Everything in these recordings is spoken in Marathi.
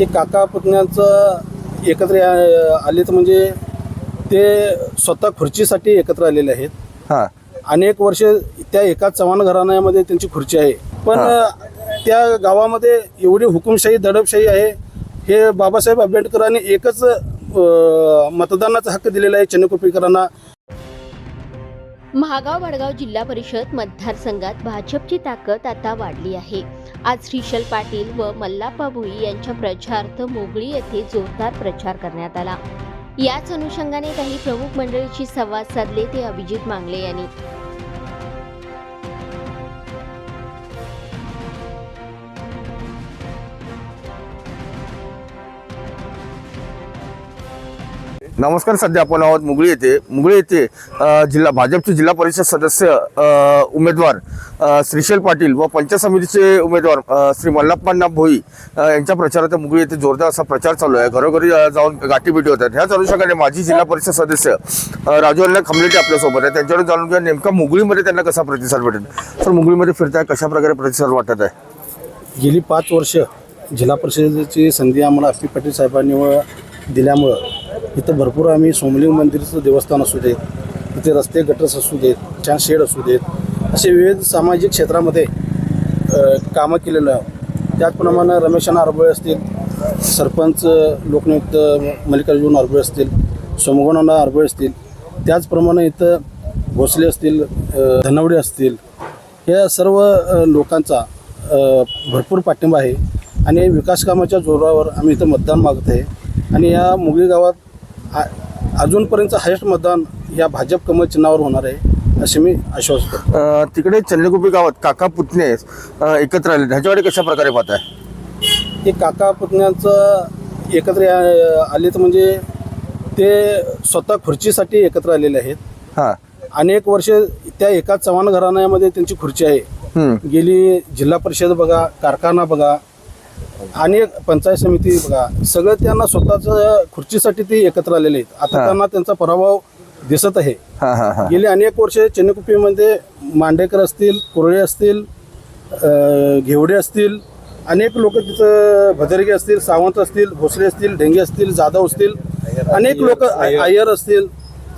हे काका पुतण्यांचं एकत्र आलेत म्हणजे ते स्वतः खुर्चीसाठी एकत्र आलेले आहेत. हां. अनेक वर्ष त्या एका चव्हाण घराण्यामध्ये त्यांची खुर्ची आहे. पण हा. त्या गावामध्ये एवढी हुकुमशाही दडपशाही आहे. हे बाबासाहेब आंबेडकरांनी एकच मतदानाचा हक्क दिलेला आहे चन्नकुपीकरांना महागाव वडगाव जिल्हा परिषद मतदारसंघात भाजपची ताकद आता वाढली आहे. आज श्रीशल पाटील व मल्लाप्पा भोई यांच्या प्रचारार्थ मोगळी येथे जोरदार प्रचार करण्यात आला. याच अनुषंगाने काही प्रमुख मंडळीशी संवाद साधले ते अभिजित मांगले यांनी. नमस्कार सध्या आपण आहोत मुगळी येथे. मुगळी येथे जिल्हा भाजपचे जिल्हा परिषद सदस्य उमेदवार श्रीशैल पाटील व पंचायत समितीचे उमेदवार श्री मल्लप्पांना भोई यांच्या प्रचारात मुगळी येथे जोरदार असा प्रचार चालू आहे. घरोघरी जाऊन गाठीभेटी होतात. ह्याच अनुषंगाने माजी जिल्हा परिषद सदस्य राजू अण्णा खमलेटे आपल्यासोबत आहे त्यांच्याकडे जाणून घ्या नेमका मुगळीमध्ये त्यांना कसा प्रतिसाद भेटेल. तर मुगळीमध्ये फिरताय कशा प्रकारे प्रतिसाद वाटत आहे? गेली पाच वर्ष जिल्हा परिषदेची संधी आम्हाला अप्पी पाटील साहेबांनी व दिल्यामुळं इथं भरपूर आम्ही सोमलिंग मंदिरचं देवस्थान असू देत इथे रस्ते गटर्स असू देत छान शेड असू देत असे विविध सामाजिक क्षेत्रामध्ये कामं केलेलं आहे. त्याचप्रमाणे रमेशाना आरबळे असतील सरपंच लोकनियुक्त मल्लिकार्जुन आरबळे असतील सोमगोणाना आरबळे असतील त्याचप्रमाणे इथं भोसले असतील धनवडे असतील या सर्व लोकांचा भरपूर पाठिंबा आहे. आणि विकास कामाच्या जोरावर आम्ही इथं मतदान मागत आहे. आणि या मुगळी गावात अजूनपर्यंत हायस्ट मतदान या भाजप कमल चिन्हावर होणार आहे असे मी आश्वास करतो तिकडे चंद्रगुपी गावात काका पुतणे एकत्र आले. ह्याच्याकडे कशा प्रकारे पाहताय? हे काका पुतण्यांचं एकत्र या- आलेत म्हणजे ते स्वतः खुर्चीसाठी एकत्र आलेले आहेत. हां. अनेक वर्ष त्या एका चव्हाण घराण्यामध्ये त्यांची खुर्ची आहे. गेली जिल्हा परिषद बघा कारखाना बघा अनेक पंचायत समिती बघा सगळं त्यांना स्वतःच खुर्चीसाठी ते एकत्र आलेले आहेत. आता. त्यांना त्यांचा पराभव दिसत आहे. हां हां हां. गेली अनेक वर्ष चेन्नकुपीमध्ये मांडेकर असतील कुरळे असतील अ, घेवडे असतील अनेक लोक तिथं भदरगे असतील सावंत असतील भोसले असतील ढेंगे असतील जाधव असतील अनेक लोक आयर असतील.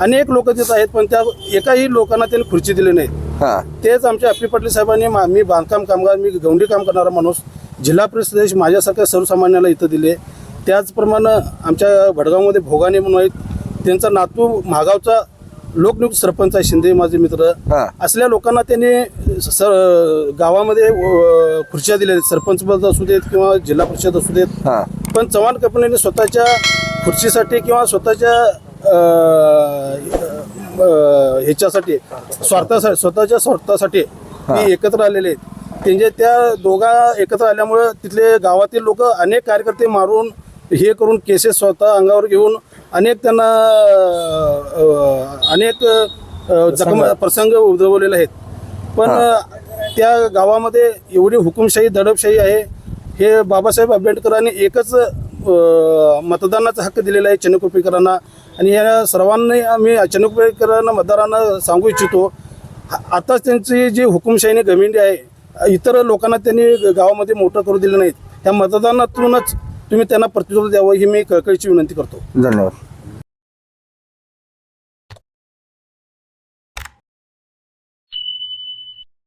अनेक लोक तिथं आहेत पण त्या एकाही लोकांना त्यांनी खुर्ची दिली नाहीत. हां. तेच आमच्या अप्पी पाटील साहेबांनी मा- मी बांधकाम कामगार मी गौंडी काम करणारा माणूस जिल्हा परिषदेश माझ्यासारख्या सर्वसामान्याला इथं दिले. त्याचप्रमाणे आमच्या भडगावमध्ये भोगाने म्हणून आहेत. त्यांचा नातू महागावचा लोकनियुक्त सरपंच आहे शिंदे माझे मित्र. असल्या लोकांना त्यांनी स गावामध्ये खुर्च्या दिल्या आहेत. सरपंच पद असू देत किंवा जिल्हा परिषद असू देत. पण चव्हाण कंपनीने स्वतःच्या खुर्चीसाठी किंवा स्वतःच्या ह्याच्यासाठी स्वार्थासाठी स्वतःच्या स्वार्थासाठी एकत्र आलेले आहेत. त्यांचे त्या दोघा एकत्र आल्यामुळे तिथले गावातील लोक अनेक कार्यकर्ते मारून हे करून केसेस स्वतः अंगावर घेऊन अनेक त्यांना अनेक जखम प्रसंग. उद्भवलेले आहेत. पण त्या गावामध्ये एवढी हुकुमशाही दडपशाही आहे. हे बाबासाहेब आंबेडकरांनी एकच मतदानाचा हक्क दिलेला आहे चन्नकुपीकरांना आणि या सर्वांनी आम्ही चन्नकुपीकरांना मतदारांना सांगू इच्छितो. आताच त्यांची जी हुकुमशाहीने गमिंडी आहे इतर लोकांना त्यांनी गावामध्ये मोठं करू दिलं नाहीत. त्या मतदानातूनच तुम्ही त्यांना प्रतिसाद द्यावं ही मी कळकळीची विनंती करतो. धन्यवाद.